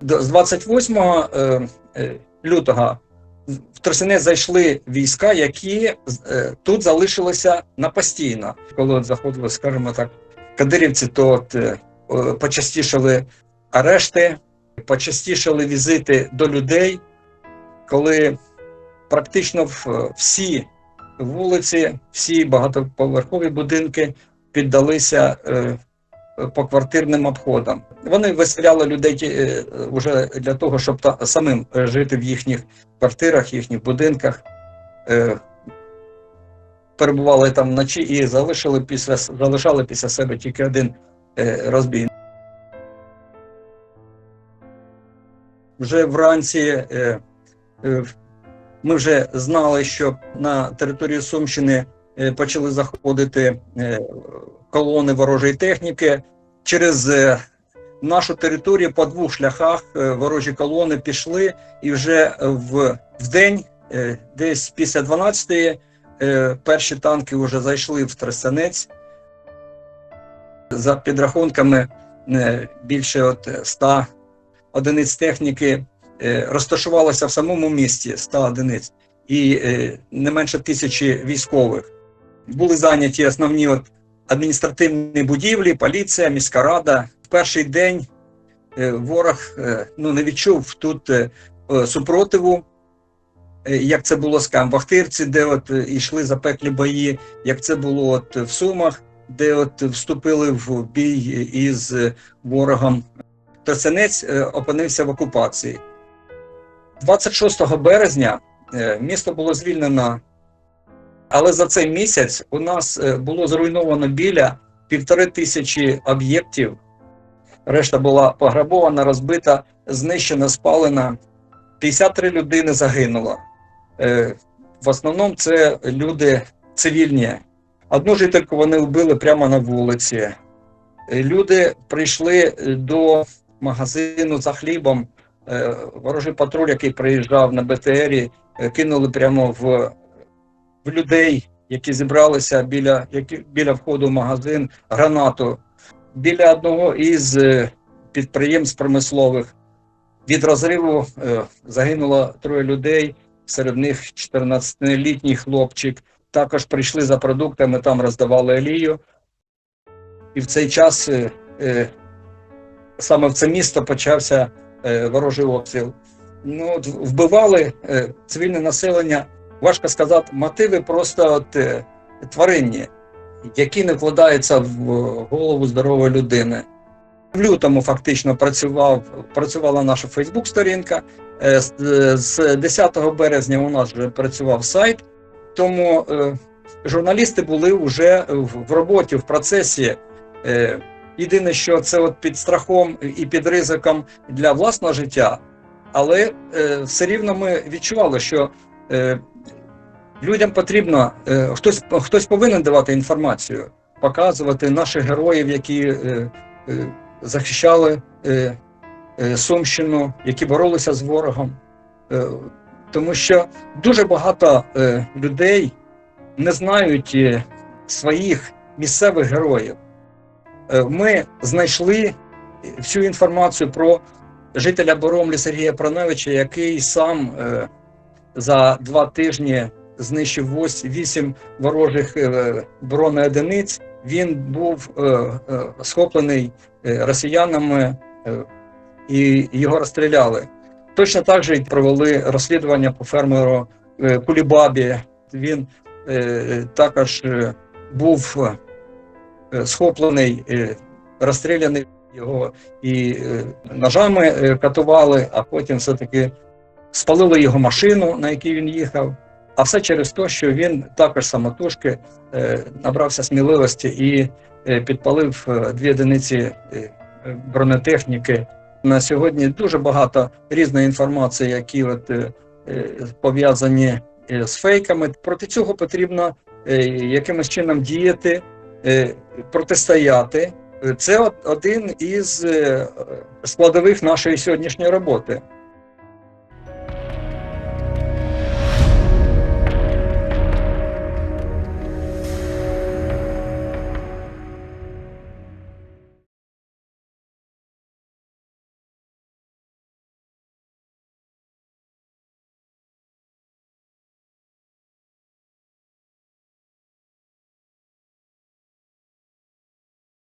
З 28 е, е, лютого в Тростянець зайшли війська, які е, тут залишилися на постійно. Коли заходили, скажімо так, кадирівці, то почастішали арешти, почастішали візити до людей, коли практично всі вулиці, всі багатоповерхові будинки піддалися е, поквартирним обходам. Вони виселяли людей е, вже для того, щоб та, самим е, жити в їхніх квартирах, їхніх будинках. Е, перебували там вночі і залишили після, залишали після себе тільки один е, розбій. Вже вранці е, е, ми вже знали, що на територію Сумщини е, почали заходити е, колони ворожої техніки. Через е, нашу територію по двох шляхах е, ворожі колони пішли, і вже в, в день, е, десь після 12-ї, е, перші танки вже зайшли в Тростянець. За підрахунками е, більше от 100 одиниць техніки е, розташувалося в самому місті 100 одиниць і е, не менше тисячі військових. Були зайняті основні от адміністративні будівлі, поліція, міська рада. В перший день е, ворог е, ну, не відчув тут е, супротиву, як це було скажімо, в де от йшли запеклі бої, як це було от в Сумах, де от вступили в бій із ворогом. Тростянець е, опинився в окупації. 26 березня місто було звільнено, але за цей місяць у нас е, було зруйновано біля півтори тисячі об'єктів. Решта була пограбована, розбита, знищена, спалена. 53 людини загинуло. Е, В основному це люди цивільні. Одну жительку вони вбили прямо на вулиці. Е, Люди прийшли до магазину за хлібом. Ворожий патруль, який приїжджав на БТРі, кинули прямо в, в людей, які зібралися біля, які, біля входу в магазин, гранату. Біля одного із е, підприємств промислових від розриву е, загинуло троє людей, серед них 14-літній хлопчик. Також прийшли за продуктами, там роздавали олію. І в цей час е, саме в це місто почався ворожий обстріл. Ну, вбивали цивільне населення, важко сказати, мотиви просто от, е, тваринні, які не вкладаються в голову здорової людини. В лютому фактично працював, працювала наша Фейсбук-сторінка. Е, з- е, 10 березня у нас вже працював сайт, тому е, журналісти були вже в роботі, в процесі. Е, Єдине, що це от під страхом і під ризиком для власного життя, але е, все рівно ми відчували, що е, людям потрібно, е, хтось, хтось повинен давати інформацію, показувати наших героїв, які е, е, захищали е, е, Сумщину, які боролися з ворогом. Е, тому що дуже багато е, людей не знають е, своїх місцевих героїв. Е, Ми знайшли всю інформацію про жителя Боромлі Сергія Проневича, який сам е, за два тижні знищив вісім ворожих е, бронеодиниць. Він був е, е, схоплений росіянами і його розстріляли. Точно так же провели розслідування по фермеру Кулібабі. Він також був схоплений, розстріляний його і ножами катували, а потім все-таки спалили його машину, на якій він їхав. А все через те, що він також самотужки е, набрався сміливості і е, підпалив е, дві одиниці бронетехніки. На сьогодні дуже багато різної інформації, які от, пов'язані з фейками. Проти цього потрібно якимось чином діяти, протистояти. Це один із складових нашої сьогоднішньої роботи.